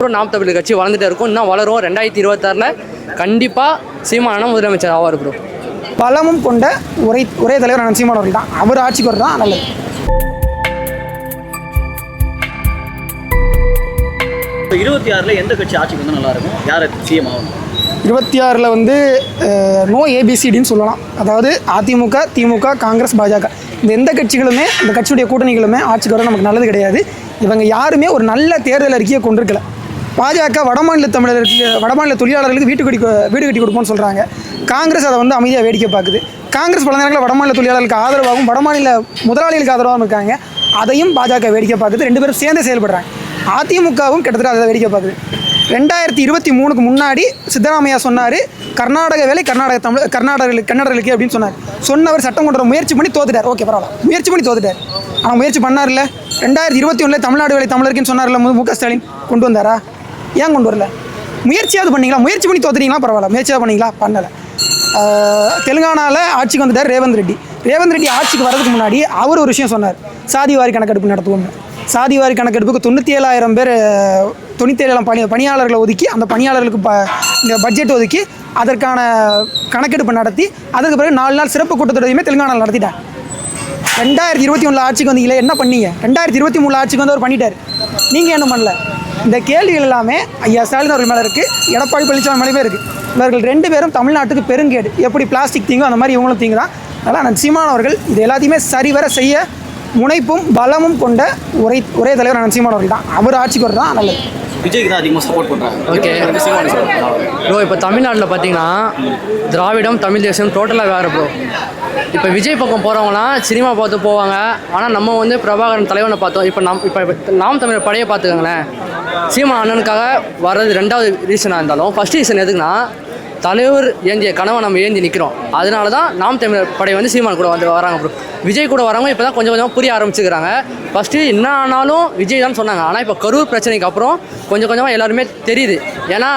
அப்புறம் நாம் தமிழ் கட்சி வளர்ந்துட்டே இருக்கும். இன்னும் வளரும். ரெண்டாயிரத்தி இருபத்தாறில் கண்டிப்பாக சீமானம் முதலமைச்சர் ஆவார் ப்ரோ பலமும் கொண்ட ஒரே ஒரே தலைவர் அண்ணன் சீமான் அவர்கள் தான் அவர் ஆட்சிக்கு வரது தான் நல்லது. இப்போ இருபத்தி ஆறில் எந்த கட்சி ஆட்சிக்கு வந்து நல்லா இருக்கும் யார் சிஎம் ஆகணும்? இருபத்தி ஆறில் வந்து நோ ஏபிசிடின்னு சொல்லலாம். அதாவது அதிமுக திமுக காங்கிரஸ் பாஜக. இந்த எந்த கட்சிகளுமே இந்த கட்சியுடைய கூட்டணிகளுமே ஆட்சிக்கு வர நமக்கு நல்லது கிடையாது. இவங்க யாருமே ஒரு நல்ல தேர்தல் அறிக்கையை கொண்டிருக்கல. பாஜக வடமாநில தமிழர்களுக்கு வடமாநில தொழிலாளர்களுக்கு வீட்டு கட்டி வீடு கட்டி கொடுப்போம்னு சொல்கிறாங்க காங்கிரஸ் அதை வந்து அமைதியாக வேடிக்கை பார்க்குது. காங்கிரஸ் பல நேரங்களில் வடமாநில தொழிலாளர்களுக்கு ஆதரவாகவும் வடமாநில முதலாளிகளுக்கு ஆதரவாகவும் இருக்காங்க. அதையும் பாஜக வேடிக்கை பார்க்குது. ரெண்டு பேரும் சேர்ந்து செயல்படுறாங்க. அதிமுகவும் கிட்டத்தட்ட அதை வேடிக்கை பார்க்குது. ரெண்டாயிரத்தி இருபத்தி மூணுக்கு முன்னாடி சித்தராமையா சொன்னார் கர்நாடக வேலை கர்நாடக தமிழ் கர்நாடகர்களுக்கு கன்னடர்களுக்கு அப்படின்னு சொன்னார். சொன்னவர் சட்டம் கொண்டு முயற்சி பண்ணி தோத்துட்டார். ஓகே பரவாயில்ல. முயற்சி பண்ணி தோத்துட்டார். ஆனால் முயற்சி பண்ணார்ல ரெண்டாயிரத்தி இருபத்தி ஒன்றில் தமிழ்நாடு வேலை தமிழருக்குன்னு சொன்னார்ல மு க ஸ்டாலின். கொண்டு வந்தாரா? ஏன் கொண்டு வரல? முயற்சியாவது பண்ணீங்களா? முயற்சி பண்ணி தோத்துறீங்களா பரவாயில்ல. முயற்சியாவது பண்ணிங்களா? பண்ணலை. தெலுங்கானாவில் ஆட்சிக்கு வந்துட்டார் ரேவந்த் ரெட்டி. ரேவந்த் ரெட்டி ஆட்சிக்கு வரதுக்கு முன்னாடி அவர் ஒரு விஷயம் சொன்னார். சாதிவாரி கணக்கெடுப்பு நடத்துவோம்னு. சாதிவாரி கணக்கெடுப்புக்கு தொண்ணூற்றி ஏழாயிரம் பேர் தொண்ணூற்றி ஏழாயிரம் பணி பணியாளர்களை ஒதுக்கி அந்த பணியாளர்களுக்கு ப இந்த பட்ஜெட் ஒதுக்கி அதற்கான கணக்கெடுப்பு நடத்தி அதுக்கு பிறகு நாலு நாள் சிறப்பு கூட்டத்தொடரையுமே தெலுங்கானாவில் நடத்திட்டாங்க ரெண்டாயிரத்தி இருபத்தி ஒன்றில் ஆட்சிக்கு வந்தீங்களே என்ன பண்ணீங்க? ரெண்டாயிரத்தி இருபத்தி மூணு ஆட்சிக்கு வந்து அவர் பண்ணிட்டார். நீங்கள் என்ன பண்ணல? இந்த கேள்விகள் எல்லாமே ஐயா ஸ்டாலின் அவர்கள் மேலே இருக்குது எடப்பாடி பழனிசாமி மேலேயுமே இருக்குது இவர்கள் ரெண்டு பேரும் தமிழ்நாட்டுக்கு பெருங்கேடு. எப்படி பிளாஸ்டிக் தீங்கோ அந்த மாதிரி இவங்களும் தீங்கு தான் அதனால் நான் சீமான் அவர்கள் இது எல்லாத்தையுமே சரிவர செய்ய முனைப்பும் பலமும் கொண்ட ஒரே ஒரே தலைவர் நான் அவர்கள் தான். அவர் ஆட்சிக்கு வரது தான் நல்லது. விஜய்க்கு தான் அதிகமாக சப்போர்ட் பண்ணுறாங்க சொல்றாங்க. ப்ரோ இப்போ தமிழ்நாட்டில் பார்த்தீங்கன்னா திராவிடம் தமிழ் தேசம் டோட்டலாக வேறு ப்ரோ இப்போ விஜய் பக்கம் போகிறவங்களாம் சினிமா பார்த்து போவாங்க. ஆனால் நம்ம வந்து பிரபாகரன் தலைவனை பார்த்தோம். இப்போ நம் இப்போ நாம் தமிழர் படையை பார்த்துக்கோங்களேன். சீமான் அண்ணனுக்காக வர்றது ரெண்டாவது ரீசனாக இருந்தாலும் ஃபஸ்ட் ரீசன் எதுக்குன்னா தலைவர் ஏந்திய கனவை நம்ம ஏந்தி நிற்கிறோம் அதனால தான் நாம் தமிழர் படை வந்து சீமான் கூட வந்து வராங்க ப்ரோ விஜய் கூட வரவங்க இப்போ தான் கொஞ்சம் கொஞ்சம் புரிய ஆரம்பிச்சுக்கிறாங்க. ஃபஸ்ட்டு என்ன ஆனாலும் விஜய் தான் சொன்னாங்க. ஆனால் இப்போ கரூர் பிரச்சனைக்கு அப்புறம் கொஞ்சம் கொஞ்சமாக எல்லாருமே தெரியுது. ஏன்னா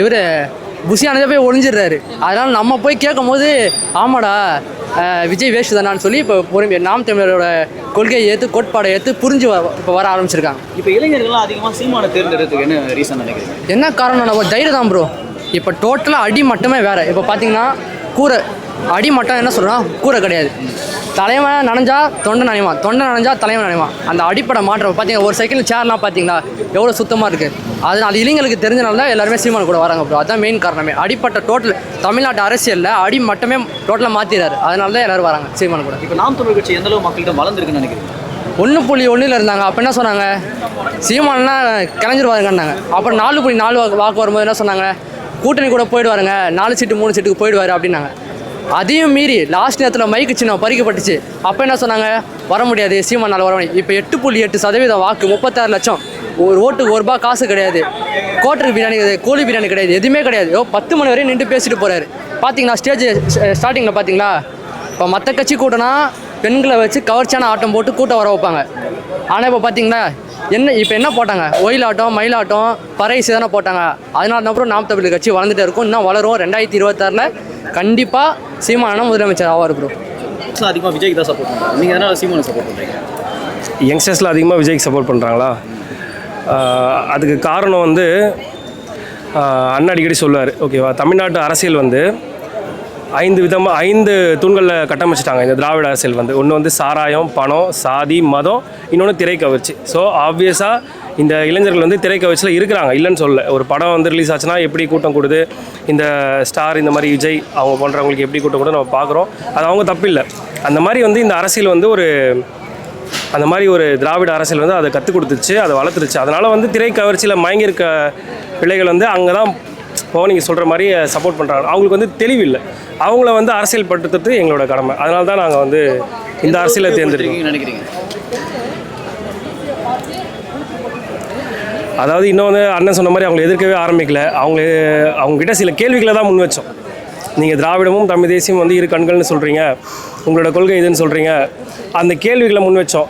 இவர் புஷியானதே போய் ஒளிஞ்சிடுறாரு. அதனால் நம்ம போய் கேட்கும் போது ஆமாடா விஜய் வேஸ்ட் தானான்னு சொல்லி இப்போ பொறுமை நாம் தமிழரோட கொள்கையை ஏற்று கோட்பாடை ஏற்று புரிஞ்சு இப்போ வர ஆரம்பிச்சிருக்காங்க. இப்போ இளைஞர்கள்லாம் அதிகமாக சீமானை தேர்ந்தெடுக்கிறதுக்கு என்ன ரீசன் நினைக்கிறீங்க? என்ன காரணம் நம்ம தைரியம் தான் ப்ரோ இப்போ டோட்டலாக அடி மட்டுமே வேறு. இப்போ பார்த்தீங்கன்னா கூரை. அடி மட்டும் என்ன சொல்கிறோம் கூரை கிடையாது. தலைவன் நனைஞ்சா தொண்டை நனைவான். தொண்டை நனைஞ்சா தலைவன் நனைவான். அந்த அடிப்படை மாற்றம் பார்த்தீங்கன்னா ஒரு செகண்ட் சேர்லாம் பார்த்தீங்களா எவ்வளோ சுத்தமாக இருக்குது அது அது இளைஞர்களுக்கு தெரிஞ்சனால தான் எல்லாருமே சீமான் கூட வராங்க ப்ரோ அதுதான் மெயின் காரணமே. அடிப்பட்ட டோட்டல் தமிழ்நாட்டு அரசியலில் அடி மட்டுமே டோட்டலாக மாற்றிடுறாரு அதனால தான் எல்லாரும் வராங்க சீமான் கூட. இப்போ நாம் தமிழ் கட்சி எந்த அளவு மக்கள்கிட்ட வளர்ந்துருக்குன்னு நினைக்கிறீங்க? ஒன்று புள்ளி ஒன்றில் இருந்தாங்க. அப்போ என்ன சொன்னாங்க? சீமானா கிளஞ்சிருவாருங்கன்னாங்க. அப்புறம் நாலு புள்ளி நாலு வாக்கு வாக்கு வரும்போது என்ன சொன்னாங்க? கூட்டணி கூட போயிடுவாருங்க. நாலு சீட்டு மூணு சீட்டுக்கு போயிடுவாரு அப்படின்னாங்க. அதையும் மீறி லாஸ்ட் நேரத்தில் மைக்கு சின்னம் பறிக்கப்பட்டுச்சு. அப்போ என்ன சொன்னாங்க? வர முடியாது சீமானால் வர முடியும் இப்போ எட்டு புள்ளி எட்டு சதவீதம் வாக்கு முப்பத்தாறு லட்சம். ஒரு ஓட்டுக்கு ஒரு ரூபா காசு கிடையாது. கோட்டர் பிரியாணி கிடையாது கோழி பிரியாணி கிடையாது. எதுவுமே கிடையாது. ஓ பத்து மணி வரையும் நின்று பேசிட்டு போகிறாரு பார்த்தீங்களா ஸ்டேஜ் ஸ்டார்டிங்கில் eh, பார்த்தீங்களா இப்போ மற்ற கட்சி கூட்டம்னா பெண்களை வச்சு கவர்ச்சியான ஆட்டம் போட்டு கூட்டம் வர வைப்பாங்க. ஆனால் இப்போ பார்த்தீங்களா என்ன இப்போ என்ன போட்டாங்க? ஒயிலாட்டம் மயிலாட்டம் பறைசு தானே போட்டாங்க. அதனால தான் அப்புறம் நாம் தமிழ் கட்சி வளர்ந்துட்டே இருக்கும். இன்னும் வளரும். ரெண்டாயிரத்தி இருபத்தாறில் கண்டிப்பாக சீமானம் முதலமைச்சர் ஆவார் ப்ரோ அதிகமாக விஜய்க்கு தான் சப்போர்ட் பண்ணுறாங்க நீங்கள் எதனால் சீமானை சப்போர்ட் பண்ணுறீங்க யங்ஸ்டர்ஸில் அதிகமாக விஜய்க்கு சப்போர்ட் பண்ணுறாங்களா அதுக்கு காரணம் வந்து ஆஹ் அண்ணா அடிக்கடி சொல்லுவார். ஓகேவா? தமிழ்நாட்டு அரசியல் வந்து ஐந்து விதமாக ஐந்து தூண்களில் கட்டமைச்சிட்டாங்க இந்த திராவிட அரசியல் வந்து. ஒன்று வந்து சாராயம் பணம் சாதி மதம் இன்னொன்று திரைக்கவர்ச்சி ஸோ ஆப்வியஸாக இந்த இளைஞர்கள் வந்து திரைக்கவர்ச்சியில் இருக்கிறாங்க. இல்லைன்னு சொல்ல ஒரு படம் வந்து ரிலீஸ் ஆச்சுன்னா எப்படி கூட்டம் கொடுது? இந்த ஸ்டார் இந்த மாதிரி விஜய் அவங்க போன்றவங்களுக்கு எப்படி கூட்டம் கூட நம்ம பார்க்குறோம். அது அவங்க தப்பு இல்லை அந்த மாதிரி வந்து இந்த அரசியல் வந்து ஒரு அந்த மாதிரி ஒரு திராவிட அரசியல் வந்து அதை கற்றுக் கொடுத்துச்சு அதை வளர்த்துருச்சு. அதனால் வந்து திரை கவர்ச்சியில் மயங்கியிருக்க பிள்ளைகள் வந்து அங்கே தான் இப்போ நீங்கள் சொல்கிற மாதிரி சப்போர்ட் பண்ணுறாங்க அவங்களுக்கு வந்து தெளிவில்லை. அவங்கள வந்து அரசியல் படுத்துறது எங்களோட கடமை. அதனால தான் நாங்கள் வந்து இந்த அரசியலை தேர்ந்தெடுக்கோம் நினைக்கிறீங்க? அதாவது இன்னும் வந்து அண்ணன் சொன்ன மாதிரி அவங்களை எதிர்க்கவே ஆரம்பிக்கல. அவங்க அவங்ககிட்ட சில கேள்விகளை தான் முன் வச்சோம். நீங்கள் திராவிடமும் தமிழ் தேசியம் வந்து இரு கண்கள்னு சொல்கிறீங்க உங்களோட கொள்கை இதுன்னு சொல்கிறீங்க அந்த கேள்விகளை முன் வச்சோம்.